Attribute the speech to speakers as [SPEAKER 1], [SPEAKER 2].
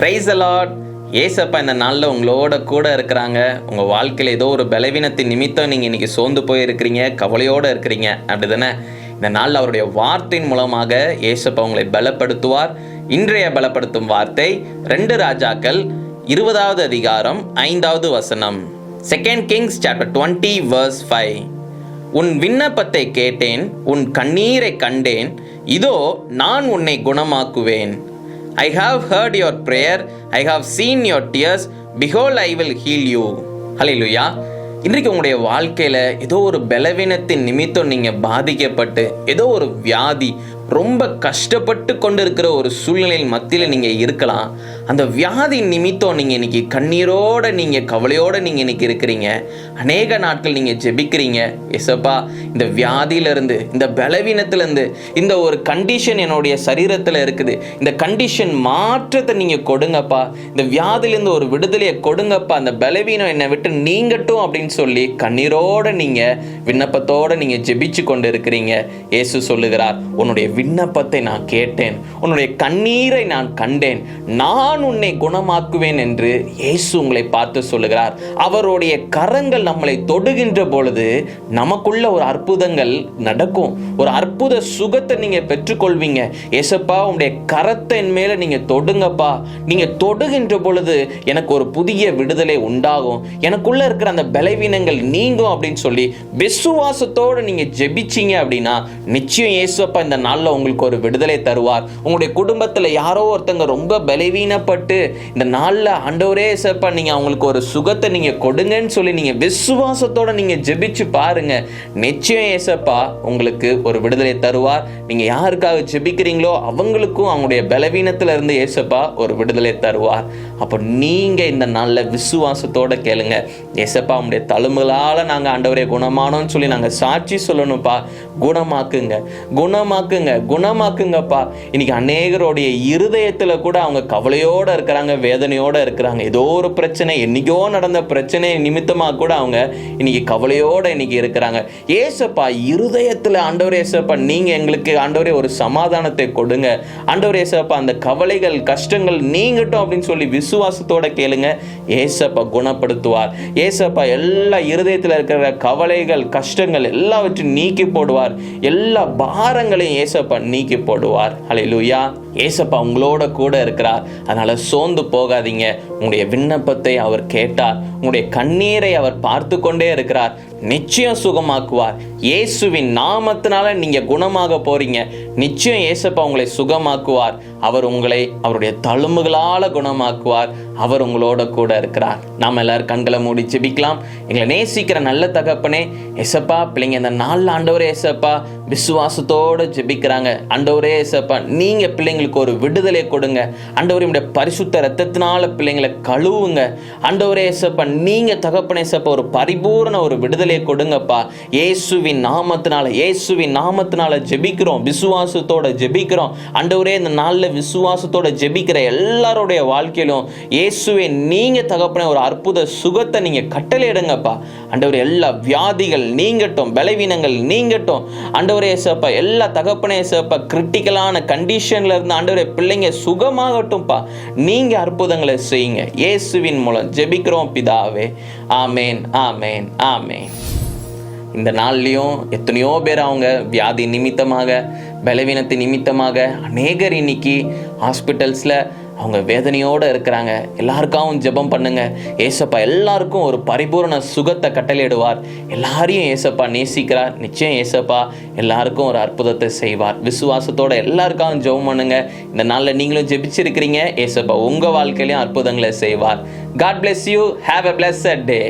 [SPEAKER 1] Price allot ஏசப்பா இந்த நாளில் உங்களோட கூட இருக்கிறாங்க. உங்கள் வாழ்க்கையில் ஏதோ ஒரு பலவீனத்தின் நிமித்தம் நீங்கள் இன்றைக்கி சோர்ந்து போயிருக்கிறீங்க கவலையோடு இருக்கிறீங்க. அப்படி தானே இந்த நாளில் அவருடைய வார்த்தையின் மூலமாக ஏசப்பா உங்களை பலப்படுத்துவார். இன்றைய பலப்படுத்தும் வார்த்தை ரெண்டு ராஜாக்கள் இருபதாவது அதிகாரம் ஐந்தாவது வசனம். Second kings chapter twenty verse five உன் விண்ணப்பத்தை கேட்டேன் உன் கண்ணீரை கண்டேன் இதோ நான் உன்னை குணமாக்குவேன். I have heard your prayer I have seen your tears behold I will heal you ஹalleluya இன்றைக்கு உங்களுடைய வாழ்க்கையில் ஏதோ ஒரு பலவீனத்தின் நிமித்தம் நீங்கள் பாதிக்கப்பட்டு ஏதோ ஒரு வியாதி ரொம்ப கஷ்டப்பட்டு கொண்டு இருக்கிற ஒரு சூழ்நிலையில் மத்தியில் நீங்கள் இருக்கலாம். அந்த வியாதி நிமித்தம் நீங்கள் இன்றைக்கி கண்ணீரோடு நீங்கள் கவலையோடு நீங்கள் இன்றைக்கி இருக்கிறீங்க. அநேக நாட்கள் நீங்கள் ஜெபிக்கிறீங்க. எசப்பா இந்த வியாதியிலேருந்து இந்த பலவீனத்துலேருந்து இந்த ஒரு கண்டிஷன் என்னுடைய சரீரத்தில் இருக்குது. இந்த கண்டிஷன் மாற்றத்தை நீங்கள் கொடுங்கப்பா. இந்த வியாதியிலேருந்து ஒரு விடுதலையை கொடுங்கப்பா. அந்த பலவீனம் என்னை விட்டு நீங்கட்டும் அப்படின்னு சொல்லி கண்ணீரோடு நீங்கள் விண்ணப்பத்தோடு நீங்கள் ஜெபிச்சு கொண்டு இருக்கிறீங்க இயேசு சொல்லுகிறார் உன்னுடைய விண்ணப்பத்தை நான் கேட்டேன். உன்னுடைய கண்ணீரை நான் கண்டேன். நான் உன்னை குணமாக்குவேன் என்று இயேசு உங்களை பார்த்து சொல்லுகிறார். அவருடைய கரங்கள் நம்மளை தொடுகின்ற பொழுது நமக்குள்ள ஒரு அற்புதங்கள் நடக்கும். ஒரு அற்புத சுகத்தை நீங்கள் பெற்றுக்கொள்வீங்க. ஏசப்பா உங்களுடைய கரத்தை என் நீங்கள் தொடுங்கப்பா. நீங்கள் தொடுகின்ற பொழுது எனக்கு ஒரு புதிய விடுதலை உண்டாகும். எனக்குள்ள இருக்கிற அந்த பலவீனங்கள் நீங்கும் அப்படின்னு சொல்லி விசுவாசத்தோடு நீங்கள் ஜெபிச்சிங்க அப்படின்னா நிச்சயம் இயேசுப்பா இந்த நாளில் உங்களுக்கு ஒரு விடுதலை தருவார். உங்களுடைய குடும்பத்தில் யாரோ ஒருத்தங்க ரொம்ப பலவீனப்பட்டு இந்த நாளில் ஆண்டவரே சேப்பா நீங்கள் அவங்களுக்கு ஒரு சுகத்தை நீங்கள் கொடுங்கன்னு சொல்லி நீங்கள் விசுவாசத்தோட நீங்கள் ஜெபிச்சு பாருங்க. நிச்சயம் ஏசப்பா உங்களுக்கு ஒரு விடுதலை தருவார். நீங்கள் யாருக்காக ஜெபிக்கிறீங்களோ அவங்களுக்கும் அவங்களுடைய பலவீனத்தில் இருந்து ஏசப்பா ஒரு விடுதலை தருவார். அப்போ நீங்கள் இந்த நாளில் விசுவாசத்தோட கேளுங்க. ஏசப்பா உங்களுடைய தழும்புகளால் நாங்கள் ஆண்டவரே குணமானோம்னு சொல்லி நாங்கள் சாட்சி சொல்லணும்ப்பா. குணமாக்குங்க. குணமாக்குங்க. குணமாக்குங்கப்பா. இன்னைக்கு அநேகருடைய இருதயத்தில் கூட அவங்க கவலையோடு இருக்கிறாங்க வேதனையோடு இருக்கிறாங்க. ஏதோ ஒரு பிரச்சனை என்னைக்கோ நடந்த பிரச்சனை நிமித்தமாக கூட அவங்க இன்னைக்கு கவலையோடு இன்னைக்கு இருக்கிறாங்க. ஏசப்பா இருதயத்தில் ஆண்டவர் ஏசப்பா நீங்கள் எங்களுக்கு ஆண்டவரே ஒரு சமாதானத்தை கொடுங்க. ஆண்டவர் ஏசப்பா அந்த கவலைகள் கஷ்டங்கள் நீங்கட்டும் அப்படின்னு சொல்லி விசுவாசத்தோட கேளுங்க. ஏசப்பா குணப்படுத்துவார். ஏசப்பா எல்லா இருதயத்தில் இருக்கிற கவலைகள் கஷ்டங்கள் எல்லாவற்றையும் நீக்கி போடுவார். எல்லா பாரங்களையும் ஏசப்பா நீக்கி போடுவார். ஹalleluya ஏசப்பா உங்களோட கூட இருக்கிறார். அதனால சோர்ந்து போகாதீங்க. உங்களுடைய விண்ணப்பத்தை அவர் கேட்டார். உங்களுடைய கண்ணீரை அவர் பார்த்து கொண்டே இருக்கிறார். நிச்சயம் சுகமாக்குவார். இயேசுவின் நாமத்தினால நீங்க குணமாக போறீங்க. நிச்சயம் ஏசப்பா உங்களை சுகமாக்குவார். அவர் உங்களை அவருடைய தழும்புகளால குணமாக்குவார். அவர் உங்களோட கூட இருக்கிறார். நாம் எல்லாரும் கண்களை மூடி ஜெபிக்கலாம். எங்களை நேசிக்கிற நல்ல தகப்பனே எசப்பா பிள்ளைங்க இந்த நாலு ஆண்டவரே எசப்பா விசுவாசத்தோடு கேட்குறாங்க. அண்டவரே சப்பா நீங்க பிள்ளைங்களுக்கு ஒரு விடுதலை கொடுங்க. ஆண்டவரே பரிசுத்த ரத்தத்தினால பிள்ளைங்களை கழுவுங்க. அண்டவரே சப்பா நீங்க தகப்பனே சப்பா ஒரு பரிபூர்ண ஒரு விடுதலையை கொடுங்கப்பா. இயேசுவின் நாமத்தினால இயேசுவின் நாமத்தினால ஜெபிக்கிறோம். விசுவாசத்தோட ஜெபிக்கிறோம். அண்டவரே இந்த நாளில் விசுவாசத்தோட ஜெபிக்கிற எல்லாருடைய வாழ்க்கையிலும் இயேசுவே நீங்கள் தகப்பனே ஒரு அற்புத சுகத்தை நீங்கள் கட்டளையிடுங்கப்பா அண்டவர் எல்லா வியாதிகள் நீங்கட்டும் பலவீனங்கள் நீங்கட்டும். அண்டவரே சப்பா எல்லா தகப்பனே ஏசப்பா கிரிட்டிக்கலான கண்டிஷன்ல இருந்து ஆண்டவரே பிள்ளைங்க சுகமாகட்டும்ப்பா நீங்க அற்புதங்களை செய்யுங்க. இயேசுவின் மூலம் ஜெபிக்கிறோம் பிதாவே. ஆமேன் ஆமேன் ஆமேன். இந்த நாள்லேயும் எத்தனையோ பேர் அவங்க வியாதி நிமித்தமாக பலவீனத்து நிமித்தமாக அநேகர் இன்னைக்கு ஹாஸ்பிட்டல்ஸில் அவங்க வேதனையோடு இருக்கிறாங்க. எல்லாருக்காகவும் ஜெபம் பண்ணுங்க. ஏசப்பா எல்லாருக்கும் ஒரு பரிபூரண சுகத்தை கட்டளையிடுவார். எல்லாரையும் ஏசப்பா நேசிக்கிறார். நிச்சயம் ஏசப்பா எல்லாருக்கும் ஒரு அற்புதத்தை செய்வார். விசுவாசத்தோட எல்லாருக்காகவும் ஜெபம் பண்ணுங்க. இந்த நாளில் நீங்களும் ஜெபிச்சிருக்கிறீங்க. ஏசப்பா உங்கள் வாழ்க்கையிலையும் அற்புதங்களை செய்வார். God bless you have a a day